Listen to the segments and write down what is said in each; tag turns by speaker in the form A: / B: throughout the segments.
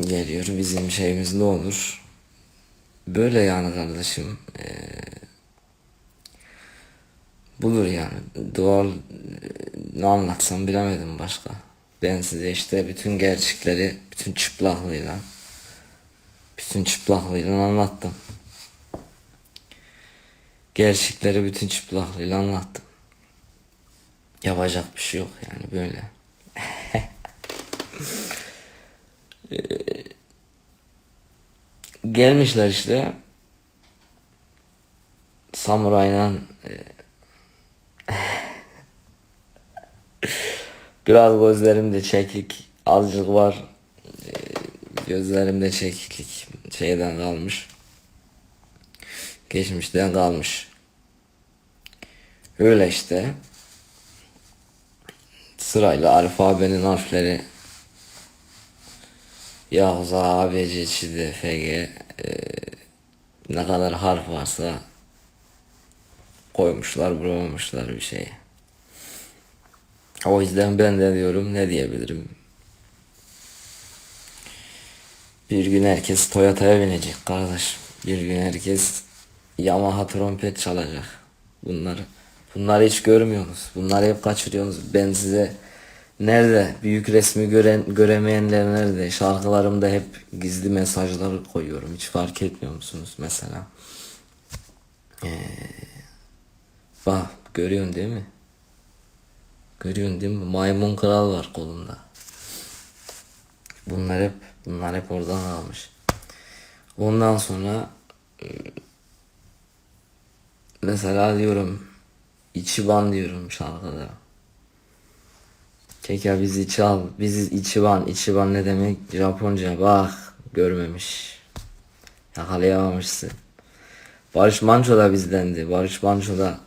A: geliyor. Bizim şeyimiz ne olur? Böyle yani kardeşim. Ee, budur yani. Doğal e, ne anlatsam bilemedim başka. Ben size işte bütün gerçekleri bütün çıplaklığıyla bütün çıplaklığıyla anlattım. Gerçekleri bütün çıplaklığıyla anlattım. Yapacak bir şey yok yani böyle. Gelmişler işte. Samurayla e, biraz gözlerimde çekik azıcık var. E, gözlerimde çekiklik şeyden kalmış. Geçmişten kalmış. Öyle işte. Sırayla alfabenin harfleri Yahuz A, B, C, e, ne kadar harf varsa koymuşlar bulamamışlar bir şeye. O yüzden ben de diyorum ne diyebilirim. Bir gün herkes Toyota'ya binecek kardeş. Bir gün herkes Yamaha trompet çalacak. Bunları bunları hiç görmüyorsunuz. Bunları hep kaçırıyorsunuz. Ben size nerede büyük resmi gören göremeyenler nerede? Şarkılarımda hep gizli mesajları koyuyorum. Hiç fark etmiyor musunuz mesela? Ee, bak görüyorsun değil mi? Görüyorsun değil mi? Maymun kral var kolunda. Bunlar hep bunlar hep oradan almış. Ondan sonra mesela diyorum İçiban diyorum şarkıda. Keka bizi çal, bizi İçiban, İçiban ne demek? Japonca bak görmemiş. Yakalayamamışsın. Barış Manço da bizdendi. Barış Manço da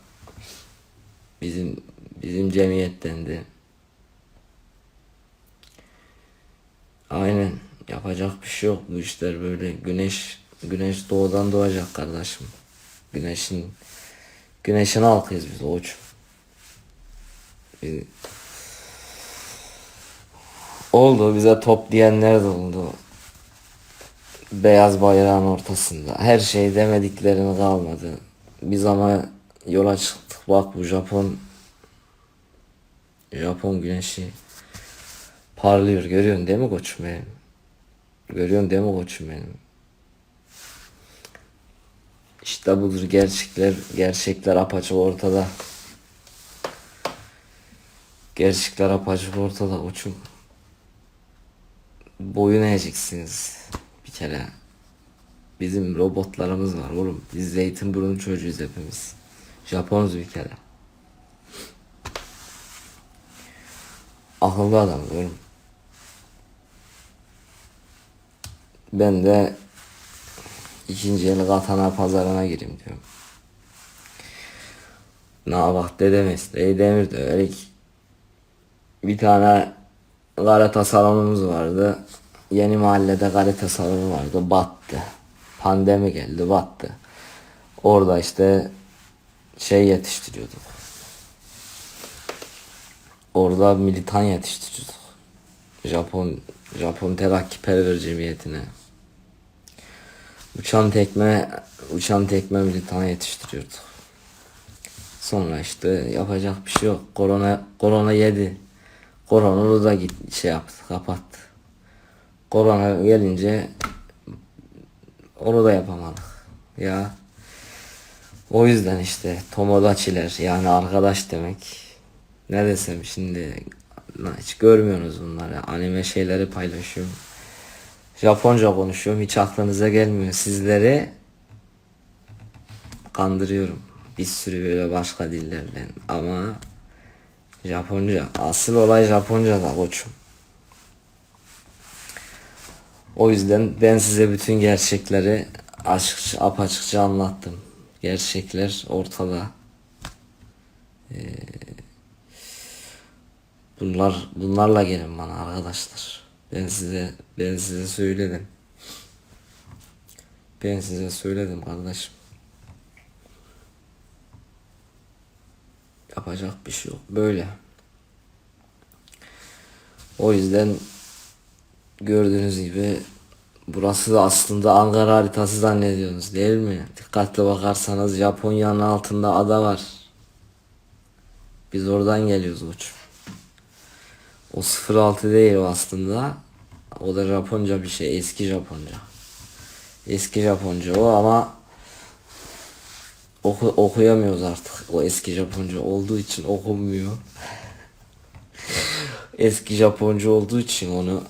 A: bizim bizim cemiyettendi. Aynen. Yapacak bir şey yok. Bu işler böyle güneş güneş doğudan doğacak kardeşim. Güneşin güneşin halkıyız biz oç. Biz- Oldu bize top diyenler de oldu. Beyaz bayrağın ortasında. Her şey demediklerini kalmadı. Biz ama yola çıktık. Bak bu Japon Japon güneşi parlıyor. Görüyorsun değil mi koçum benim? Görüyorsun değil mi koçum benim? İşte budur gerçekler, gerçekler apaçık ortada. Gerçekler apaçık ortada koçum. Boyun eğeceksiniz bir kere. Bizim robotlarımız var oğlum. Biz Zeytinburnu çocuğuyuz hepimiz. Japonuz bir kere. Akıllı adam oğlum. Ben de ikinci el katana pazarına gireyim diyorum. Ne bak dede mesleği demir döverik. Bir tane karate salonumuz vardı. Yeni mahallede karate salonu vardı. Battı. Pandemi geldi battı. Orada işte şey yetiştiriyorduk. Orada militan yetiştiriyorduk. Japon Japon terakkiperver cemiyetine. Uçan tekme uçan tekme militan yetiştiriyorduk. Sonra işte yapacak bir şey yok. Korona korona yedi. Korona da git şey yaptı, kapattı. Korona gelince onu da yapamadık. Ya o yüzden işte tomodachiler yani arkadaş demek. Ne desem şimdi hiç görmüyorsunuz bunları. Anime şeyleri paylaşıyorum. Japonca konuşuyorum. Hiç aklınıza gelmiyor. Sizleri kandırıyorum. Bir sürü böyle başka dillerden ama Japonca. Asıl olay Japonca da koçum. O yüzden ben size bütün gerçekleri açıkça, apaçıkça anlattım. Gerçekler ortada. Ee, bunlar bunlarla gelin bana arkadaşlar. Ben size ben size söyledim. Ben size söyledim kardeşim. Yapacak bir şey yok. Böyle. O yüzden gördüğünüz gibi Burası da aslında Ankara haritası zannediyorsunuz değil mi? Dikkatli bakarsanız Japonya'nın altında ada var. Biz oradan geliyoruz uç. O 06 değil o aslında. O da Japonca bir şey. Eski Japonca. Eski Japonca o ama oku, okuyamıyoruz artık. O eski Japonca olduğu için okunmuyor. eski Japonca olduğu için onu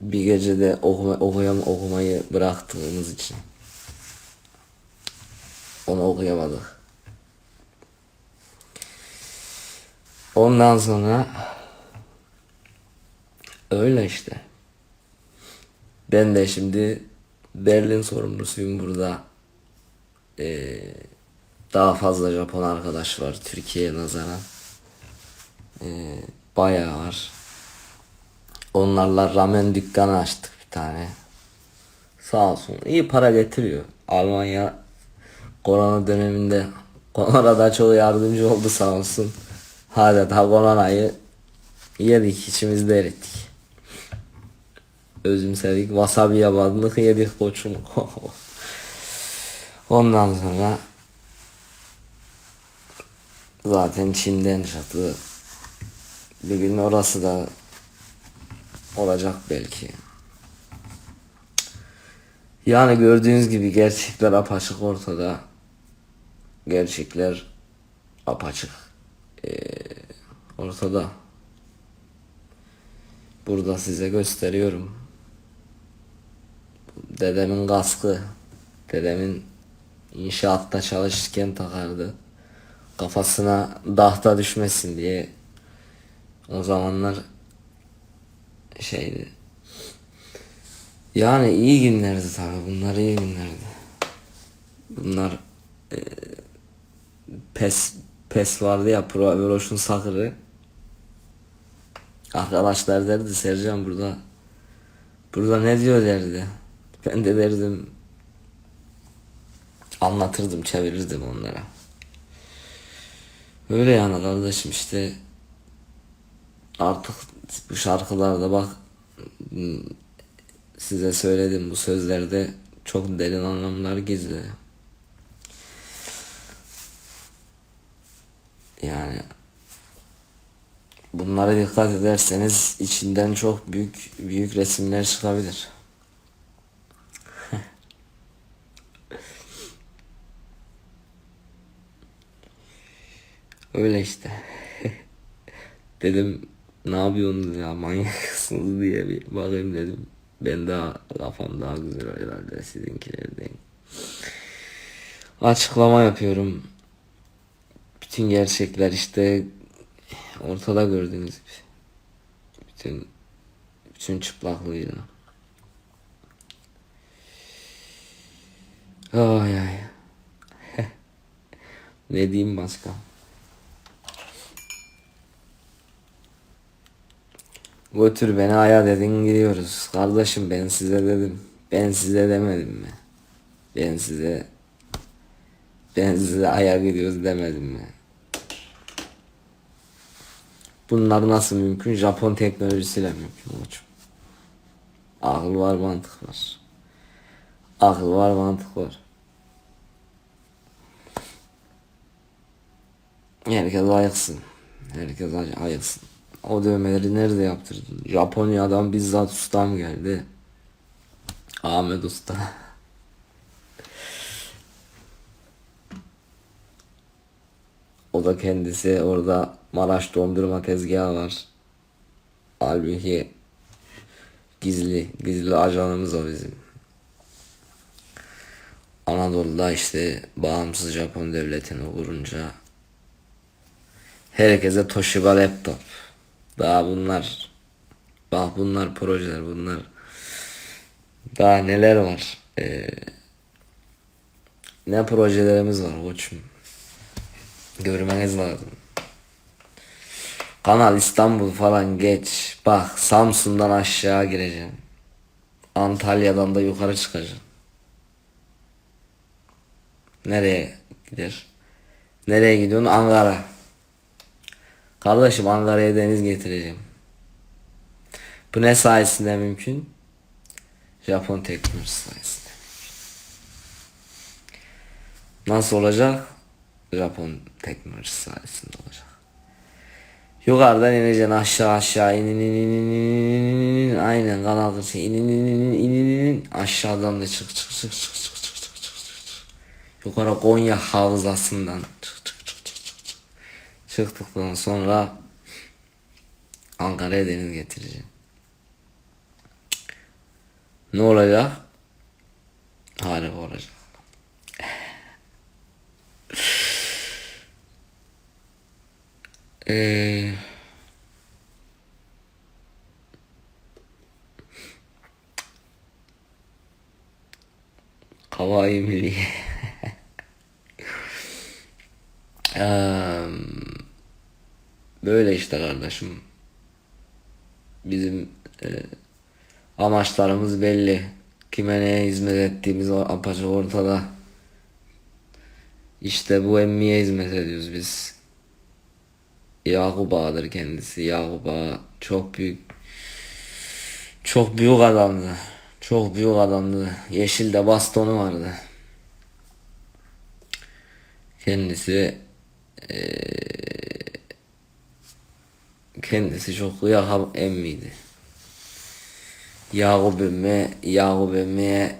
A: bir gecede okuma, okuyam, okumayı bıraktığımız için onu okuyamadık. Ondan sonra öyle işte. Ben de şimdi Berlin sorumlusuyum burada. Ee, daha fazla Japon arkadaş var Türkiye'ye nazaran. Ee, bayağı var. Onlarla ramen dükkanı açtık bir tane. Sağ olsun. iyi para getiriyor. Almanya korona döneminde koronada çok yardımcı oldu sağ olsun. Hadi daha koronayı yedik içimizde erittik. Özümsedik. Wasabi yabanlık yedik koçum. Ondan sonra zaten Çin'den çatı bir gün orası da olacak belki. Yani gördüğünüz gibi gerçekler apaçık ortada. Gerçekler apaçık ee, ortada. Burada size gösteriyorum. Dedemin kaskı. Dedemin inşaatta çalışırken takardı. Kafasına dahta düşmesin diye. O zamanlar şeydi. Yani iyi günlerdi tabi. Bunlar iyi günlerdi. Bunlar e, pes pes vardı ya Pro Evolution Soccer'ı. Arkadaşlar derdi Sercan burada burada ne diyor derdi. Ben de derdim anlatırdım çevirirdim onlara. Öyle yani kardeşim işte artık bu şarkılarda bak size söyledim bu sözlerde çok derin anlamlar gizli. Yani bunlara dikkat ederseniz içinden çok büyük büyük resimler çıkabilir. Öyle işte. dedim ne yapıyorsunuz ya manyaksınız diye bir bakayım dedim. Ben daha kafam daha güzel herhalde sizinkilerden. Açıklama yapıyorum. Bütün gerçekler işte ortada gördüğünüz gibi. Bütün bütün çıplaklığıyla. Ay ay. ne diyeyim başka? Götür beni aya dedin gidiyoruz. Kardeşim ben size dedim. Ben size demedim mi? Ben size ben size aya gidiyoruz demedim mi? Bunlar nasıl mümkün? Japon teknolojisiyle mümkün hocam. Akıl var mantık var. Akıl var mantık var. Herkes ayıksın. Herkes ay- ayıksın. O dövmeleri nerede yaptırdın? Japonya'dan bizzat ustam geldi. Ahmet Usta. O da kendisi orada Maraş dondurma tezgahı var. Halbuki gizli, gizli ajanımız o bizim. Anadolu'da işte bağımsız Japon devletini kurunca herkese Toshiba laptop. Daha bunlar bak bunlar projeler bunlar. Daha neler var? Ee, ne projelerimiz var koçum? Görmeniz lazım. Kanal İstanbul falan geç. Bak Samsun'dan aşağı gireceğim. Antalya'dan da yukarı çıkacağım. Nereye gider? Nereye gidiyorsun? Ankara Kardeşim Ankara'ya deniz getireceğim. Bu ne sayesinde mümkün? Japon teknolojisi sayesinde. Nasıl olacak? Japon teknolojisi sayesinde olacak. Yukarıdan ineceksin aşağı aşağı in in in in in in in in aynen kanal kırçı in in in in in in in aşağıdan da çık çık çık çık çık çık çık çık yukarı Konya havzasından çık çıktıktan sonra Ankara'ya deniz getireceğim. Ne olacak? Harika olacak. Eee Kawaii Milli. Eee, Böyle işte kardeşim. Bizim e, amaçlarımız belli. Kime neye hizmet ettiğimiz apaçık ortada. İşte bu emmiye hizmet ediyoruz biz. Yakup Ağa'dır kendisi. Yakup Ağa çok büyük çok büyük adamdı. Çok büyük adamdı. Yeşilde bastonu vardı. Kendisi eee, kendisi çok Yakup emmiydi. Yakup emmi, Yakup emmiye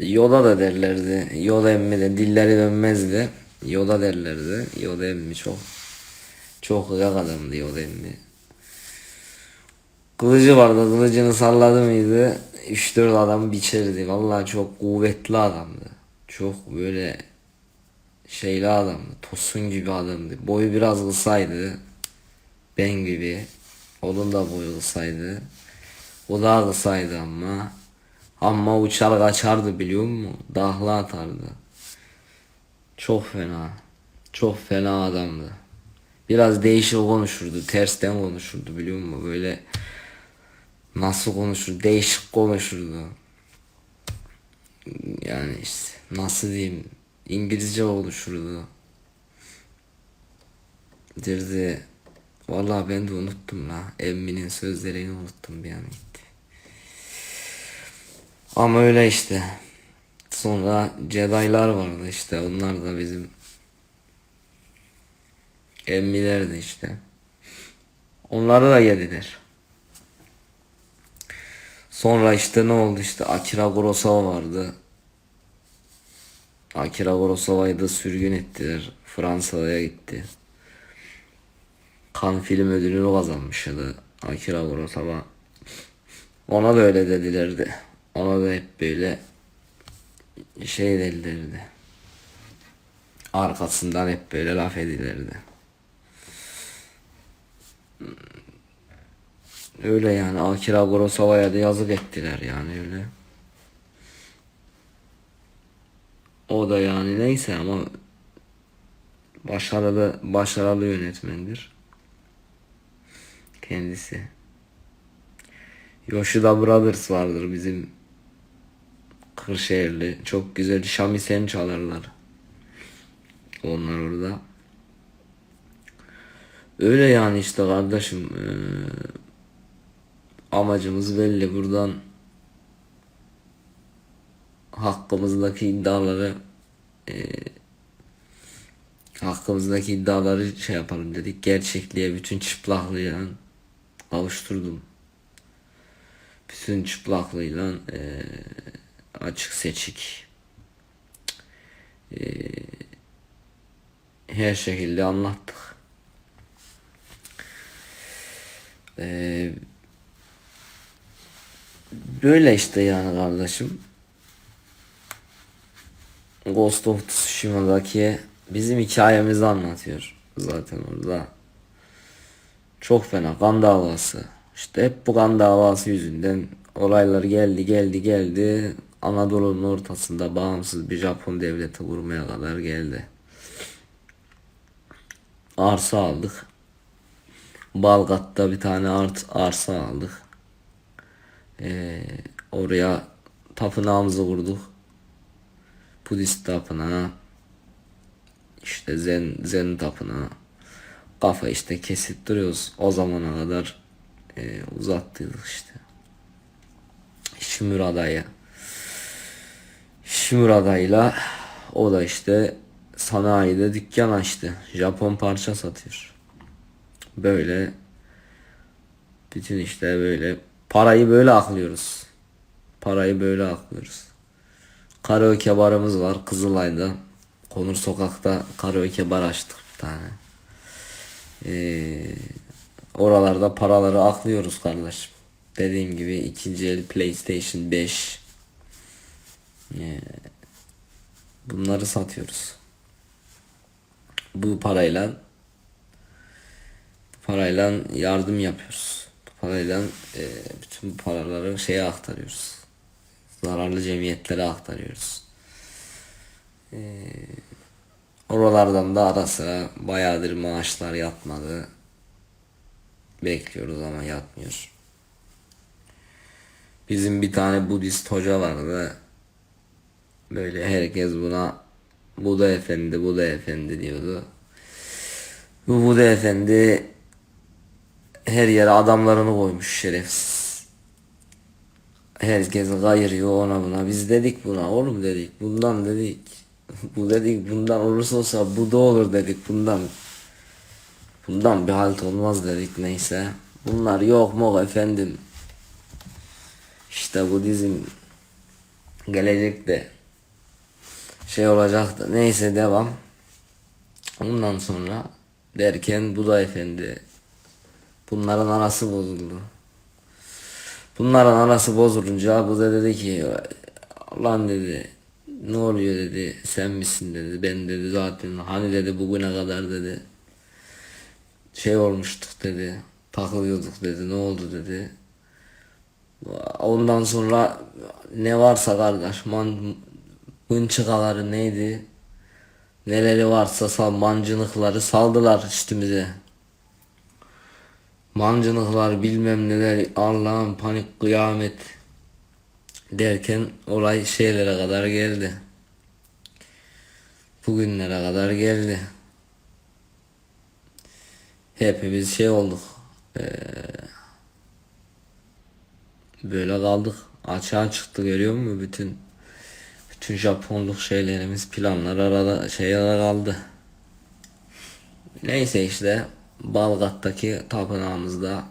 A: Yoda da derlerdi. Yoda emmi de dilleri dönmezdi. Yoda derlerdi. Yoda emmi çok çok kıyak adamdı Yoda emmi. Kılıcı vardı. Kılıcını salladı mıydı? 3-4 adam biçerdi. Vallahi çok kuvvetli adamdı. Çok böyle şeyli adamdı. Tosun gibi adamdı. Boyu biraz kısaydı. Ben gibi. Onun da boyu kısaydı. O kısaydı ama. Ama uçar kaçardı biliyor musun? Dahla atardı. Çok fena. Çok fena adamdı. Biraz değişik konuşurdu. Tersten konuşurdu biliyor musun? Böyle nasıl konuşur? Değişik konuşurdu. Yani işte nasıl diyeyim? İngilizce konuşurdu. Derdi. Vallahi ben de unuttum la. Emminin sözlerini unuttum bir an gitti. Ama öyle işte. Sonra Jedi'lar vardı işte. Onlar da bizim emmilerdi işte. Onları da yediler. Sonra işte ne oldu işte Akira Kurosawa vardı. Akira Kurosawa'yı da sürgün ettiler. Fransa'ya gitti. Kan film ödülünü kazanmıştı Akira Kurosawa. Ona da öyle dedilerdi. Ona da hep böyle şey dedilerdi. Arkasından hep böyle laf edilirdi. Öyle yani Akira Kurosawa'ya da yazık ettiler yani öyle. O da yani neyse ama başarılı başarılı yönetmendir. Kendisi. Yoshida Brothers vardır bizim Kırşehirli. Çok güzel şamisen çalarlar. Onlar orada. Öyle yani işte kardeşim. eee, amacımız belli. Buradan hakkımızdaki iddiaları eee, hakkımızdaki iddiaları şey yapalım dedik. Gerçekliğe bütün çıplaklığıyla kavuşturdum. Bütün çıplaklığıyla eee, açık seçik eee, her şekilde anlattık. Eee, böyle işte yani kardeşim. Ghost of Tsushima'daki bizim hikayemizi anlatıyor zaten orada. Çok fena kan davası. İşte hep bu kan davası yüzünden olaylar geldi geldi geldi. Anadolu'nun ortasında bağımsız bir Japon devleti kurmaya kadar geldi. Arsa aldık. Balgat'ta bir tane art, arsa aldık. Ee, oraya tapınağımızı kurduk. Budist tapınağı. İşte zen, zen tapınağı. Kafa işte kesip duruyoruz. O zamana kadar e, uzattıydık işte. Şimür adayı. Şimür adayla o da işte sanayide dükkan açtı. Japon parça satıyor. Böyle bütün işte böyle parayı böyle aklıyoruz. Parayı böyle aklıyoruz. Karaoke barımız var Kızılay'da. Konur sokakta karaoke bar açtık bir tane. Ee, oralarda paraları aklıyoruz kardeşim. Dediğim gibi ikinci el PlayStation 5 ee, bunları satıyoruz. Bu parayla bu parayla yardım yapıyoruz. Bu parayla e, bütün bu paraları şeye aktarıyoruz. Zararlı cemiyetlere aktarıyoruz. Ee, oralardan da ara sıra bayağıdır maaşlar yatmadı. Bekliyoruz ama yatmıyor. Bizim bir tane Budist hoca vardı. Böyle herkes buna Buda Efendi, Buda Efendi diyordu. Bu Buda Efendi her yere adamlarını koymuş şerefsiz. Herkes gayırıyor ona buna. Biz dedik buna oğlum dedik. Bundan dedik. Bu dedik bundan olursa olsa bu da olur dedik bundan. Bundan bir halt olmaz dedik neyse. Bunlar yok mu efendim. İşte bu dizim gelecekte şey olacaktı. Neyse devam. Ondan sonra derken bu da efendi bunların arası bozuldu. Bunların arası bozulunca bu da dedi ki lan dedi ne oluyor dedi sen misin dedi ben dedi zaten hani dedi bugüne kadar dedi şey olmuştuk dedi takılıyorduk dedi ne oldu dedi. Ondan sonra ne varsa kardeş man mınçıkaları neydi neleri varsa sal mancınıkları saldılar üstümüze. Mancınıklar bilmem neler Allah'ım panik kıyamet derken olay şeylere kadar geldi. Bugünlere kadar geldi. Hepimiz şey olduk. Ee, böyle kaldık. Açığa çıktı görüyor musun bütün bütün Japonluk şeylerimiz planlar arada şeylere kaldı. Neyse işte Balgat'taki tapınağımızda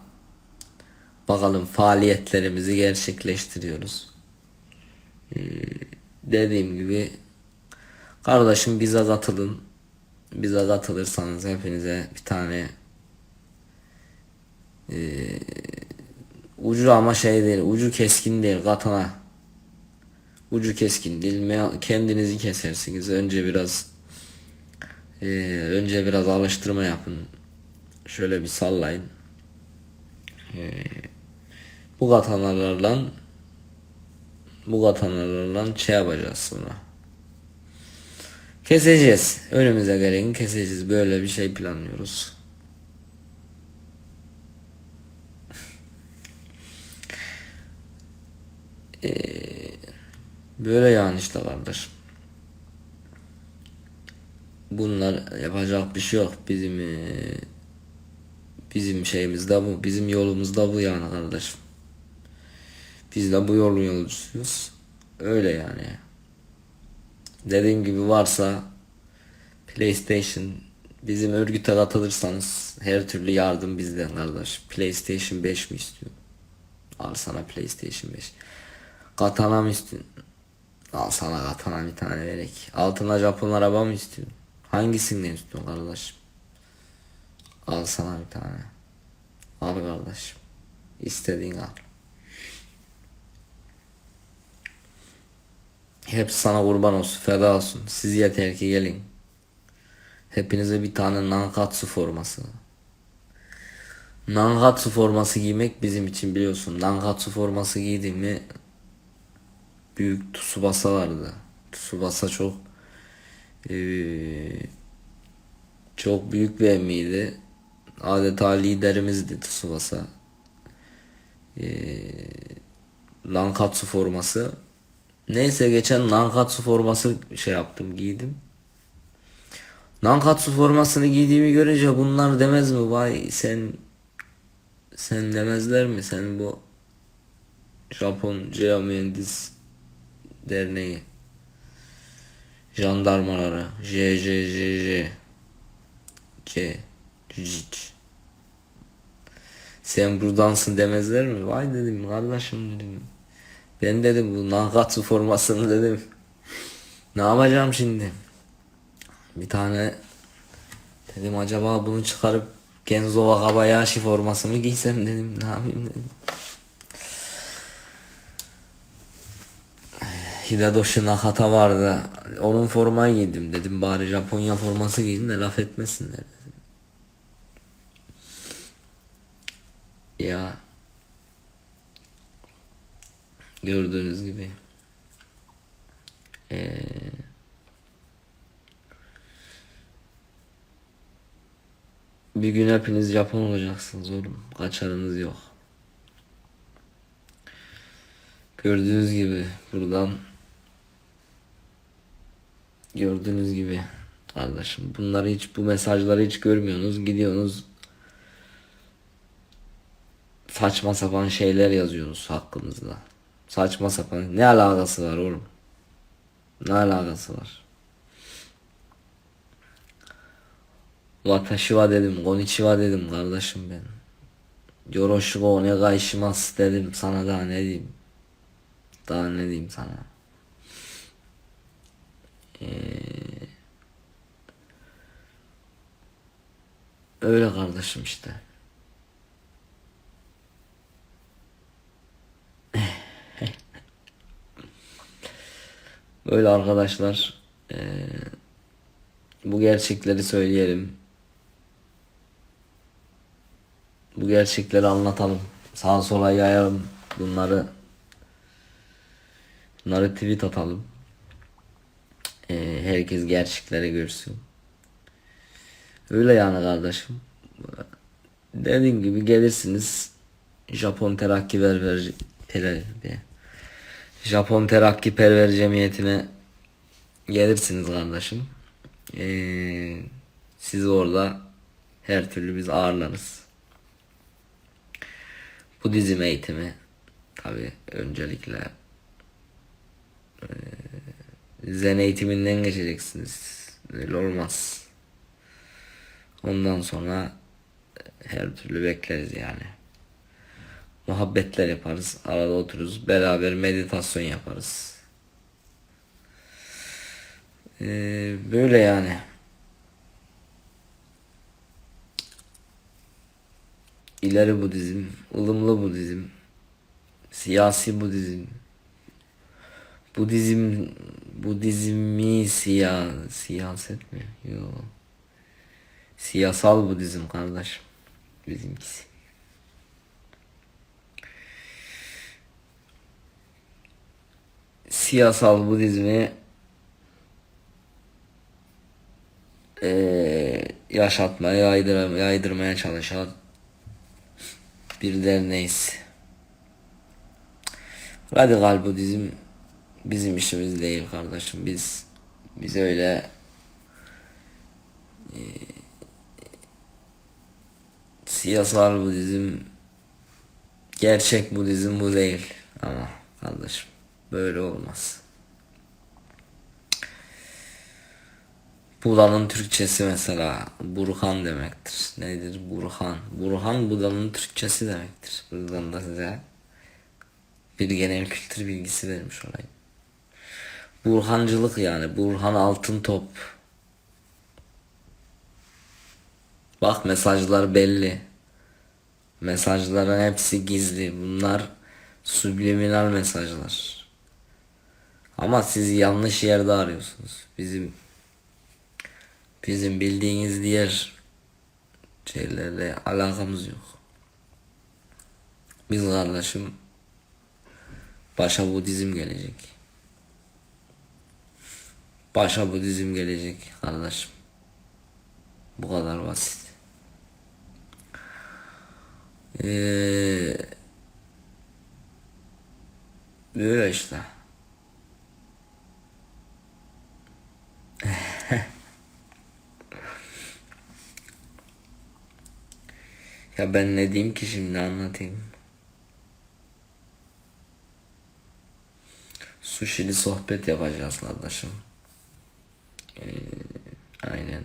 A: bakalım faaliyetlerimizi gerçekleştiriyoruz. Ee, dediğim gibi kardeşim bize katılın. Bize katılırsanız hepinize bir tane e, ucu ama şey değil, ucu keskin değil katana. Ucu keskin değil. Kendinizi kesersiniz. Önce biraz e, önce biraz alıştırma yapın. Şöyle bir sallayın. E, bu katanalarla bu katanalarla şey yapacağız sonra. Keseceğiz. Önümüze geleni keseceğiz. Böyle bir şey planlıyoruz. Ee, böyle yani işte kardeş. Bunlar yapacak bir şey yok. Bizim eee, bizim şeyimiz de bu. Bizim yolumuz da bu yani kardeşim. Biz de bu yolun yolcusuyuz. Öyle yani. Dediğim gibi varsa PlayStation bizim örgüte katılırsanız her türlü yardım bizden kardeş. PlayStation 5 mi istiyorsun? Al sana PlayStation 5. Katana mı istiyorsun? Al sana katana bir tane verek. Altına Japon araba mı istiyorsun? Hangisinden istiyorsun kardeşim? Al sana bir tane. Al kardeşim. İstediğin al. Hepsi sana kurban olsun, feda olsun. Siz yeter ki gelin. Hepinize bir tane Nankatsu forması. Nankatsu forması giymek bizim için biliyorsun. Nankatsu forması giydim mi büyük Tsubasa vardı. Tsubasa çok eee, çok büyük bir emmiydi. Adeta liderimizdi Tsubasa. Eee Nankatsu forması. Neyse geçen Nankatsu forması şey yaptım giydim. Nankatsu formasını giydiğimi görünce bunlar demez mi vay sen sen demezler mi sen bu Japon Jeomühendis Derneği Jandarmaları JJJJ C Cücic Sen buradansın demezler mi? Vay dedim kardeşim dedim. Ben dedim bu Nankatsu formasını dedim. Ne yapacağım şimdi? Bir tane dedim acaba bunu çıkarıp Genzo Wakabayashi forması mı giysem dedim. Ne yapayım dedim. Hideyoshi Nakata vardı. Onun formayı giydim dedim. Bari Japonya forması giyin de laf etmesinler dedim. Ya gördüğünüz gibi eee bir gün hepiniz Japon olacaksınız oğlum. Kaçarınız yok. Gördüğünüz gibi buradan gördüğünüz gibi kardeşim bunları hiç bu mesajları hiç görmüyorsunuz gidiyorsunuz saçma sapan şeyler yazıyorsunuz hakkınızda saçma sapan. Ne alakası var oğlum? Ne alakası var? Watashi wa dedim konnichiwa dedim kardeşim ben. Yoroshiku onegaishimasu dedim sana daha ne diyeyim? Daha ne diyeyim sana? Ee, öyle kardeşim işte. Böyle arkadaşlar. ee, bu gerçekleri söyleyelim. Bu gerçekleri anlatalım. Sağa sola yayalım bunları. Bunları tweet atalım. Ee, herkes gerçekleri görsün. Öyle yani kardeşim. Dediğim gibi gelirsiniz. Japon Terakki Perver Pere- be. Japon Terakki Perver Cemiyeti'ne gelirsiniz kardeşim. Ee, sizi orada her türlü biz ağırlarız. Bu dizim eğitimi tabi öncelikle Zen eğitiminden geçeceksiniz. Öyle olmaz. Ondan sonra her türlü bekleriz yani. Muhabbetler yaparız. Arada otururuz. Beraber meditasyon yaparız. Ee, böyle yani. İleri Budizm, ılımlı Budizm, siyasi Budizm, Budizm Budizmi siya siyaset mi? Yok. Siyasal Budizm kardeşim. Bizimkisi. Siyasal Budizmi eee yaşatmaya, yaydırmaya, yaydırmaya çalışan bir derneğiz. Radikal Budizm bizim işimiz değil kardeşim. Biz biz öyle e, siyasal Budizm gerçek Budizm bu değil ama kardeşim böyle olmaz. Buda'nın Türkçesi mesela Burhan demektir. Nedir Burhan? Burhan Buda'nın Türkçesi demektir. Buradan da size bir genel kültür bilgisi vermiş olayım. Burhancılık yani. Burhan Altın Top. Bak mesajlar belli. Mesajların hepsi gizli. Bunlar subliminal mesajlar. Ama siz yanlış yerde arıyorsunuz. Bizim bizim bildiğiniz diğer şeylerle alakamız yok. Biz kardeşim başa Budizm gelecek. Başa Budizm gelecek kardeşim. Bu kadar basit. Ee, böyle işte. ya ben ne diyeyim ki şimdi anlatayım. Sushi'li sohbet yapacağız kardeşim. Ee, aynen.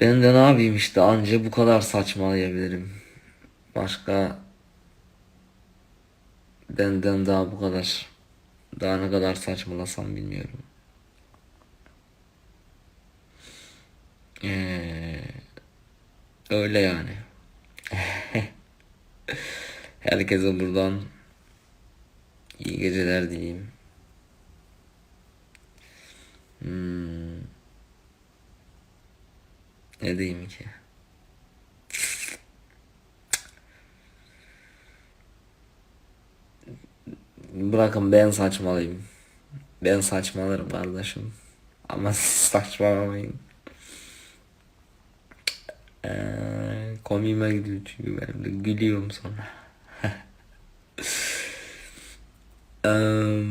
A: Ben de ne yapayım işte anca bu kadar saçmalayabilirim. Başka benden daha bu kadar daha ne kadar saçmalasam bilmiyorum. Ee, öyle yani. Herkese buradan iyi geceler dileyim. Hmm. Ne diyeyim ki? Bırakın ben saçmalayayım. Ben saçmalarım kardeşim. Ama siz saçmalamayın. Ee, komiğime gidiyor çünkü benim de gülüyorum sonra. Eee,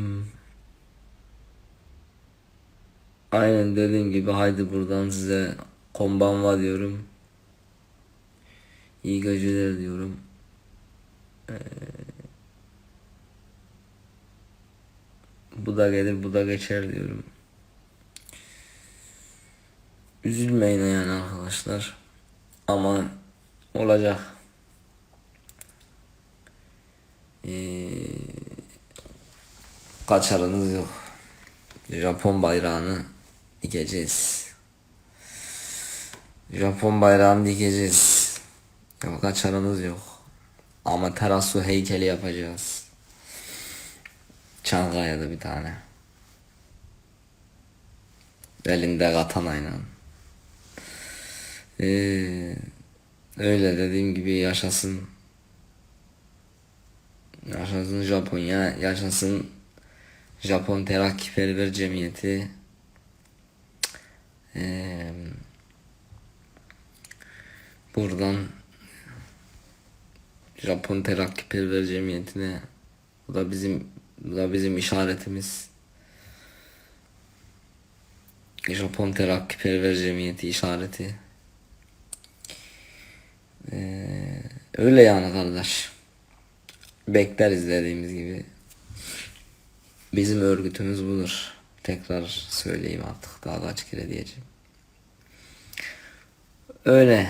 A: aynen dediğim gibi haydi buradan size konbanva diyorum. İyi geceler diyorum. Ee, bu da gelir bu da geçer diyorum. Üzülmeyin yani arkadaşlar. Ama olacak. Ee, kaçarınız yok. Japon bayrağını dikeceğiz. Japon bayrağını dikeceğiz. Yok kaçarınız yok. Ama terasu heykeli yapacağız. Çankaya'da bir tane. Elinde katanayla. Ee, öyle dediğim gibi yaşasın. Yaşasın Japonya, yaşasın Japon Terakkiperver Cemiyeti. Ee, buradan Japon Terakkiperver Cemiyeti'ne bu da bizim bu da bizim işaretimiz. Japon Terakkiperver Cemiyeti işareti. Ee, öyle yani kardeş. Bekleriz dediğimiz gibi. Bizim örgütümüz budur. Tekrar söyleyeyim artık daha kaç kere diyeceğim. Öyle.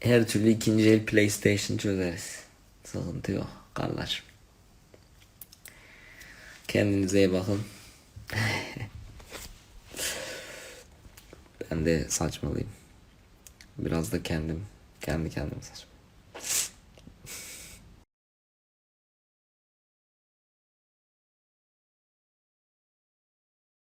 A: Her türlü ikinci el PlayStation çözeriz. Sıkıntı yok kardeşim. Kendinize iyi bakın. ben de saçmalıyım. Biraz da kendim. Kendi kendime saçmalıyım.